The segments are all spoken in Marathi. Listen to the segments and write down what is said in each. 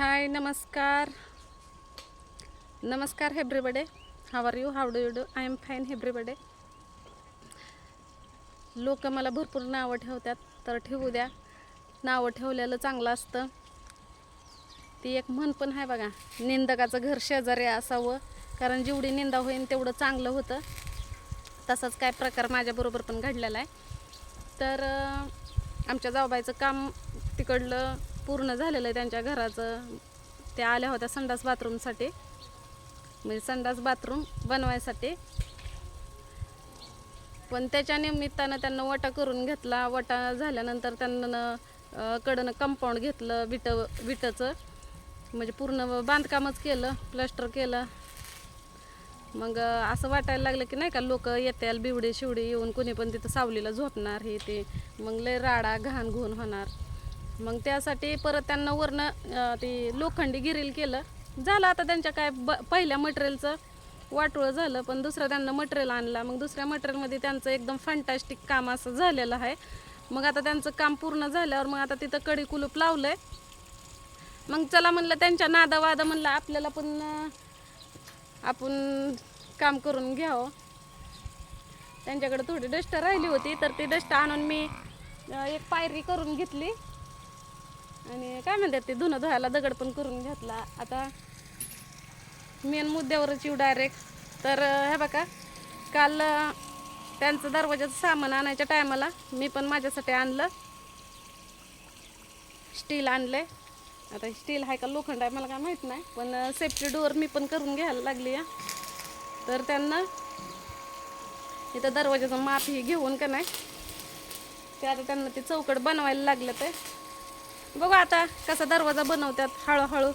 हाय नमस्कार. नमस्कार everybody how are you how do you do I am fine everybody लोक मला भरपूर नावं ठेवतात तर ठेवू द्या. नावं ठेवलेलं चांगलं असतं. ती एक म्हण पण आहे बघा निंदकाचं घर शेजारी असावं कारण जेवढी निंदा होईल तेवढं चांगलं होतं. तसाच काय प्रकार माझ्याबरोबर पण घडलेला आहे. तर आमच्या जाऊबाईचं काम तिकडलं पूर्ण झालेलं आहे त्यांच्या घराचं. त्या आल्या होत्या संडास बाथरूमसाठी. म्हणजे संडास बाथरूम बनवायसाठी. पण त्याच्या निमित्तानं त्यांना वटा करून घेतला. वटा झाल्यानंतर त्यांना कडनं कंपाऊंड घेतलं विट विटाचं. म्हणजे पूर्ण बांधकामच केलं प्लस्टर केलं. मग असं वाटायला लागलं की नाही का लोक येत्याल बिवडे शिवडे येऊन कोणी पण तिथं सावलीला झोपणार हे ते. मग लय राडा घाण घुण होणार. मग त्यासाठी परत त्यांना वरनं ती ते लोखंडी गिरील केलं. झालं आता त्यांच्या काय ब पहिल्या मटेरियलचं वाटोळं झालं पण दुसरं त्यांना मटेरियल आणलं. मग दुसऱ्या मटेरियलमध्ये त्यांचं एकदम फॅन्टॅस्टिक काम असं झालेलं आहे. मग आता त्यांचं काम पूर्ण झाल्यावर मग आता तिथं कडी कुलूप लावलं आहे मग चला म्हणलं त्यांच्या नादावादा म्हणलं आपल्याला पण आपण काम करून घ्यावं. त्यांच्याकडे थोडी डस्ट राहिली होती तर ती डस्ट आणून मी एक पायरी करून घेतली. आणि काय म्हणतात ते धुणं धुवायला दगड पण करून घेतला. आता मेन मुद्द्यावरच येऊ डायरेक्ट तर हे बघा काल त्यांचं दरवाजाचं सामान आणायच्या टायमाला मी पण माझ्यासाठी आणलं. स्टील आणलंय. आता स्टील आहे का लोखंड आहे मला काय माहीत नाही पण सेफ्टी डोअर मी पण करून घ्यायला लागली या तर त्यांना इथं दरवाजाचं माप हे घेऊन का नाही ते आता त्यांना ते चौकट बनवायला लागलं ते. बघू आता कसा दरवाजा बनवतात हळूहळू.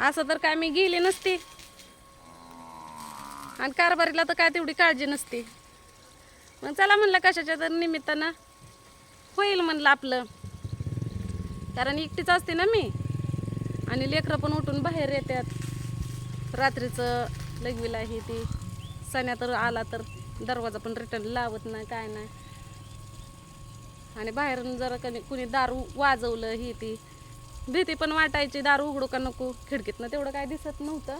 असं तर काय मी गेली नसती. आणि कारभारीला तर काय तेवढी काळजी नसती. मग चला म्हणलं कशाच्या तर निमित्तानं. होईल म्हणलं आपलं. कारण एकटीच असते ना मी. आणि लेकरं पण उठून बाहेर येतात रात्रीचं लगवीला ही ती. सण्या तर आला तर दरवाजा पण रिटर्न लावत नाही काय नाही. आणि बाहेरून जरा कधी कुणी दारू वाजवलं ही ती. भीती पण वाटायची दारू उघडू का नको? खिडकीतनं तेवढं काय दिसत नव्हतं.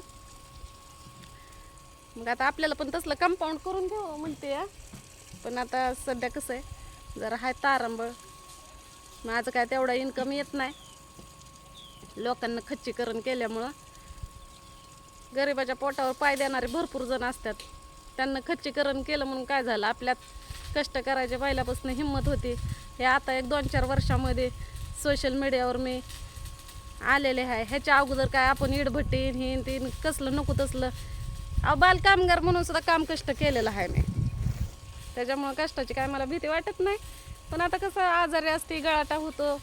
मग आता आपल्याला पण तसलं कंपाऊंड करून घ्यावं म्हणते या. पण आता सध्या कसं आहे जरा हाय तारंबळ. माझं काय तेवढा इन्कम येत नाही. लोकांना खच्चीकरण केल्यामुळं. गरिबाच्या पोटावर पाय देणारे भरपूर जण असतात. त्यांना खच्चीकरण केलं म्हणून काय झालं? आपल्यात कष्ट करायचे पहिल्यापासून हिंमत होती. हे आता एक दोन चार वर्षामध्ये सोशल मीडियावर मी आलेले आहे. ह्याच्या अगोदर काय आपण इडभट्टी हिन तीन कसलं नको तसलं. अहो बालकामगार म्हणून सुद्धा काम कष्ट केलेलं आहे मी. त्याच्यामुळं कष्टाची काय मला भीती वाटत नाही. पण आता कसं आजारी असते गळाटा होतो.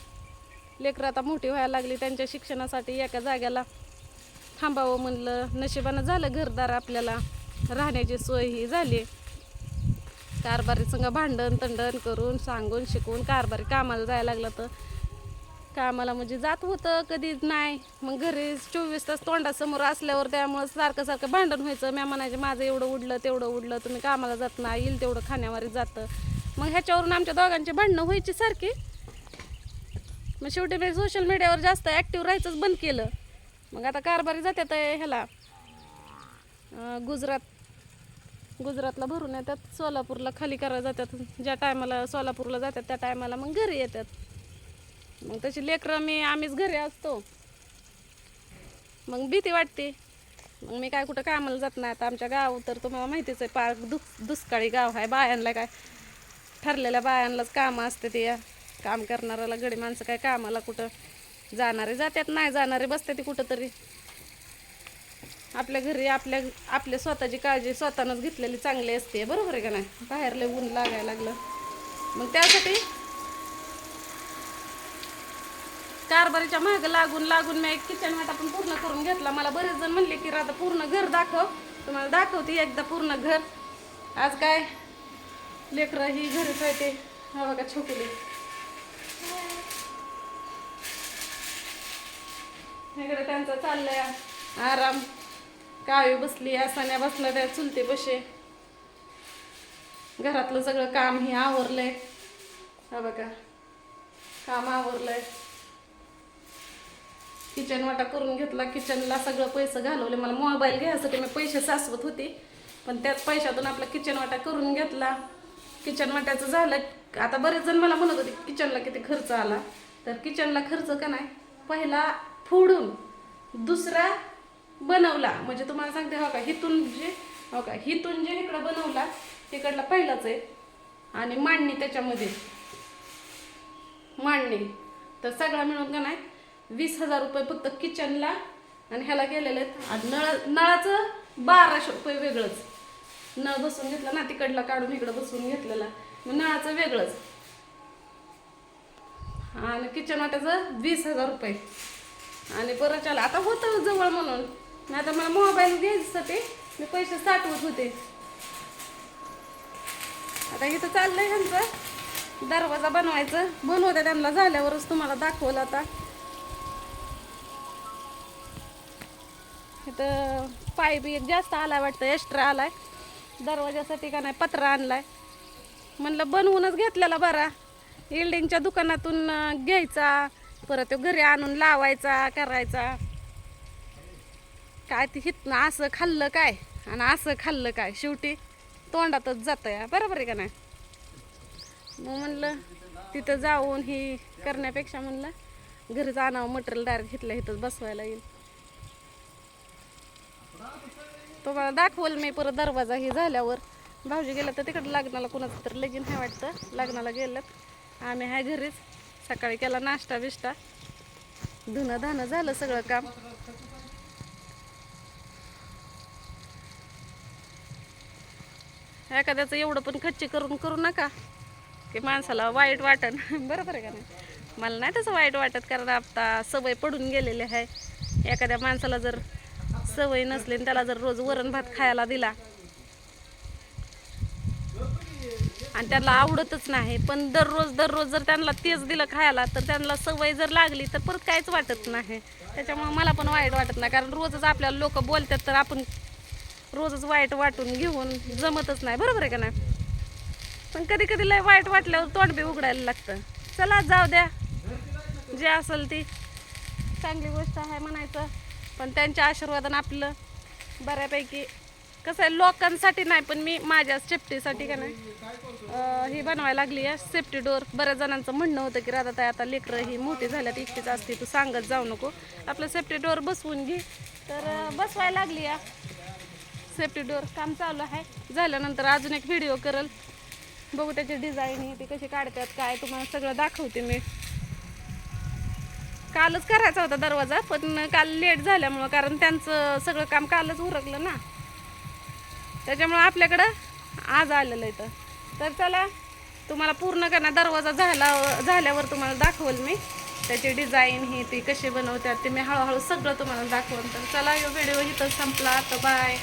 लेकरं आता मोठी व्हायला लागली त्यांच्या शिक्षणासाठी एका जाग्याला थांबावं म्हणलं. नशिबानं झालं घरदार आपल्याला. राहण्याची सोय ही झाली. कारभारी संग भांडण तंडण करून सांगून शिकून कारभारी कामाला जायला लागलं तर? कामाला म्हणजे जात होतं कधीच नाही. मग घरी चोवीस तास तोंडासमोर असल्यावर त्यामुळं सारखं सारखं भांडण व्हायचं. म्या म्हणायचे माझं एवढं उडलं तेवढं उडलं तुम्ही कामाला जात नाही येईल तेवढं खाण्यावारी जातं. मग ह्याच्यावरून आमच्या दोघांची भांडणं व्हायची सारखी. मग शेवटी मी सोशल मीडियावर जास्त ॲक्टिव्ह राहायचंच बंद केलं. मग आता कारभारी जातात ह्याला. गुजरात गुजरातला भरून येतात सोलापूरला खाली करायला जातात ज्या टायमाला सोलापूरला जातात त्या टायमाला मग घरी येतात. मग तशी लेकरं मी आम्हीच घरी असतो. मग भीती वाटते. मग मी काय कुठं कामाला जात नाही. आता आमच्या गाव तर तुम्हाला माहितीच आहे पार दुस दुष्काळी गाव आहे. बायांना काय ठरलेल्या बायांनाच कामं असते ते. या काम करणाऱ्याला गडी माणसं काय कामाला कुठं जाणारे जातात नाही जाणारे बसते ते कुठंतरी. आपल्या घरी आपल्या आपल्या स्वतःची काळजी स्वतःनंच घेतलेली चांगली असते. बरोबर आहे का नाही? बाहेरले ऊन लागायला लागलं. मग त्यासाठी कारभारीच्या मागं लागून लागून मी एक किचन वाटा पण पूर्ण करून घेतला. मला बरेच जण म्हणले की राधा पूर्ण घर दाखव. तुम्हाला दाखवते एकदा पूर्ण घर. आज काय? लेकरं ही घरीच आहे ते. हा बघा छोकुली इकडे त्यांचा चाललंय आराम. कावी बसली आसाने बसल्या त्या चुलते बसे घरातलं सगळं काम हे आवरलंय. हा बघा काम आवरलंय. किचन वाटा करून घेतला किचनला सगळं पैसे घालवले. मला मोबाईल घ्यायसाठी मी पैसे साचवत होते पण त्याच पैशातून आपला किचन वाटा करून घेतला. किचन वाट्याचं झालं आता बरेच जण मला म्हणत होते किचनला किती खर्च आला? तर किचनला खर्च का नाही? पहिला फोडून दुसरा बनवला. म्हणजे तुम्हाला सांगते हो का हिथून जे हो का हिथून जे इकडं बनवला तिकडला पहिलाच आहे. आणि मांडणी त्याच्यामध्ये. मांडणी. तर सगळा मिळून का नाही वीस हजार रुपये फक्त किचनला आणि ह्याला गेलेले आहेत. आणि नळ नळाचं बाराशे रुपये वेगळंच. नळ बसून घेतला ना तिकडला काढून इकडं बसून घेतलेला. मग नळाचं वेगळंच. आणि किचन वाट्याचं वीस हजार रुपये. आणि बरं चला आता होतं जवळ म्हणून. नाही मला मोबाईल घ्यायसाठी मी पैसे साठवत होते. आता इथं चाललंय ह्यांचं. दरवाजा बनवायचं. बनवते त्यांना झाल्यावरच तुम्हाला दाखवलं आता. इथं पाईप एक जास्त आलाय वाटतं एक्स्ट्रा आलाय. दरवाजासाठी का नाही पत्रा आणलाय. म्हणलं बनवूनच घेतलेला बरा. इल्डिंगच्या दुकानातून घ्यायचा. परत तो घरी आणून लावायचा करायचा. काय ते हितनं असं खाल्लं काय? आणि असं खाल्लं काय? शेवटी तोंडातच जातं या. बरोबर आहे का नाही? मग म्हणलं तिथं जाऊन ही करण्यापेक्षा म्हणलं घरीच आणावं मटेरियल डायरेक्ट घेतलं इथंच बसवायला येईल. तुम्हाला दाखवल मी परत दरवाजा हे झाल्यावर. भाऊजी गेलं तर तिकडं लग्नाला कुणाचं तर लगीन आहे वाटतं. लग्नाला गेलं आम्ही आहे घरीच. सकाळी केला नाश्ता बिष्टा धुणं धाणं झालं सगळं काम. एखाद्याचं एवढं पण खच्ची करून करू नका. की माणसाला वाईट वाटन बरोबर आहे का नाही? मला नाही तसं वाईट वाटत कारण आता सवय पडून गेलेली आहे. एखाद्या माणसाला जर सवय नसली आणि त्याला जर रोज वरण भात खायला दिला. आणि त्यांना आवडतच नाही पण दररोज दररोज जर त्यांना तेच दिलं खायला तर त्यांना सवय जर लागली तर परत काहीच वाटत नाही. त्याच्यामुळे मला पण वाईट वाटत नाही कारण रोजच आपल्याला लोक बोलतात तर आपण रोजच वाईट वाटून घेऊन जमतच नाही. बरोबर आहे का नाही? पण कधी कधी लय वाईट वाटल्यावर तोंड बी उघडायला लागतं. चला जाऊ द्या. जे असेल ती चांगली गोष्ट आहे म्हणायचं. पण त्यांच्या आशीर्वादानं आपलं बऱ्यापैकी कसं आहे लोकांसाठी नाही पण मी माझ्या सेफ्टीसाठी का नाही ही बनवायला लागली आहे. सेफ्टी डोअर बऱ्याच जणांचं म्हणणं होतं की राधा ताई आता लेकरं ही मोठी झाल्यात एकटीच असते तू सांगत जाऊ नको. आपलं सेफ्टी डोअर बसवून घे. तर बसवायला लागली आहे. सेफ्टी डोअर काम चालू आहे. झाल्यानंतर अजून एक व्हिडिओ करेल. बघू त्याची डिझाईन ते ती कशी काढतात काय तुम्हाला सगळं दाखवते मी. कालच करायचा होता दरवाजा पण काल लेट झाल्यामुळं कारण त्यांचं सगळं काम कालच उरकलं ना. त्याच्यामुळं आपल्याकडं आज आलेलं इथं. तर चला तुम्हाला पूर्ण करणार दरवाजा झाला झाल्यावर तुम्हाला दाखवल मी. त्याची डिझाईन ही ती कशी बनवतात ते मी हळूहळू सगळं तुम्हाला दाखवल तर चला यो व्हिडिओ इथं संपला. तर बाय